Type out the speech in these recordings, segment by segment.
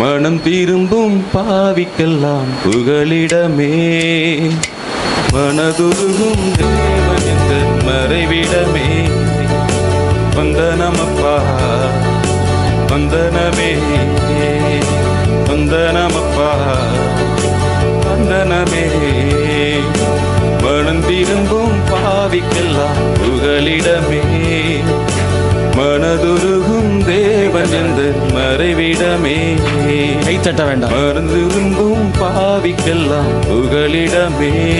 மனம் திரும்பும் பாவிக்கெல்லாம் புகலிடமே. மனதுருகும் தேவன் மறைவிடமே வந்தனமப்பா வந்தனமே. வந்தனமப்பா வந்தனமே. மனம் திரும்பும் பாவிக்கெல்லாம் புகலிடமே. எந்த மறைவிடமே. கை தட்ட வேண்டாம். மறந்திருந்தும் பாவிக்கெல்லாம் புகலிடமே.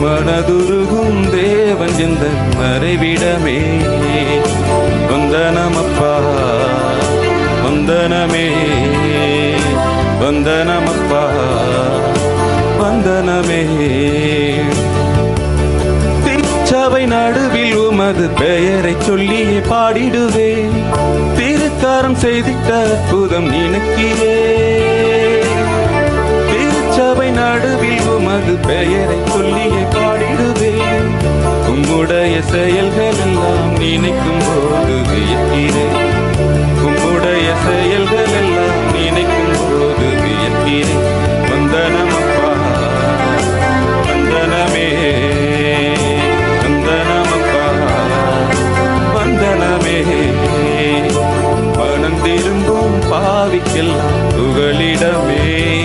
மனதுருகும் தேவன் எந்த மறைவிடமே. வந்தனமப்பா வந்தனமே. வந்தனமப்பா வந்தனமே. திருச்சபை நடுவில் உமது பெயரை சொல்லியே பாடிடுவேன் திருக்காரம் செய்திட்ட அற்புதம் நினைக்கிறே திருச்சபை நடுவில் உமது பெயரை சொல்லியே பாடிடுவேன் உம்முடைய செயல்கள் எல்லாம் நினைக்கும் போது வியக்கிறேன். உம்முடைய செயல்கள் புகலிடமே மனதுருகும்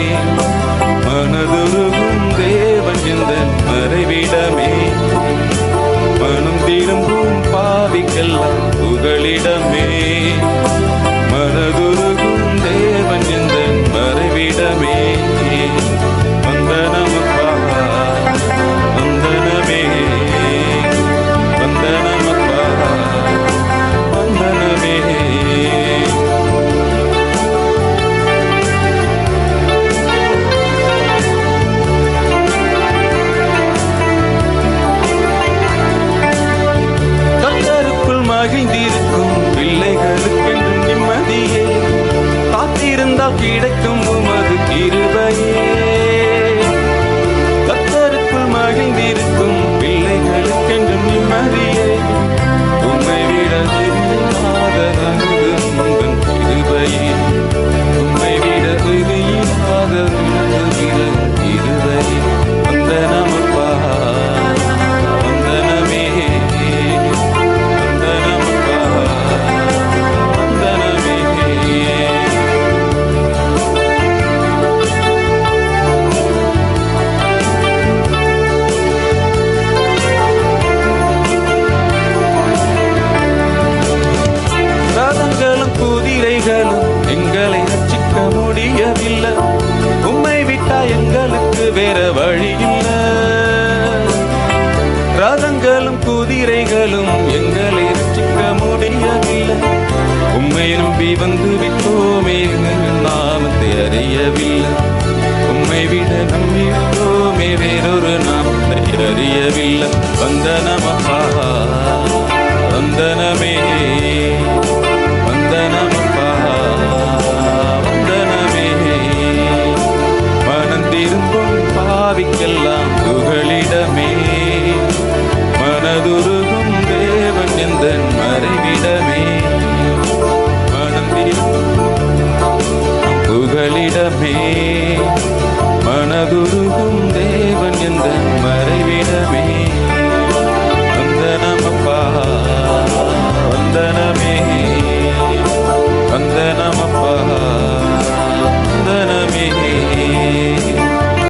வேற வழி இல்லை ரதங்களும் குதிரைகளும் எங்களை ரசிக்க முடியவில்லை. உண்மை நம்பி வந்து விட்டோமே நாமத்தை அறியவில்லை. உண்மை விட நம்பி விட்டோமே வேறொரு நாமத்தை அறியவில்லை. வந்தனமப்பா வந்தனமே வந்தனமப்பா வந்தனமே. மனம் திரும்பும் ஆவிக்கெல்லாம் புகழிடமே மனதுருகும் தேவன் எந்த மறைவிடமே. மனம் புகழிடமே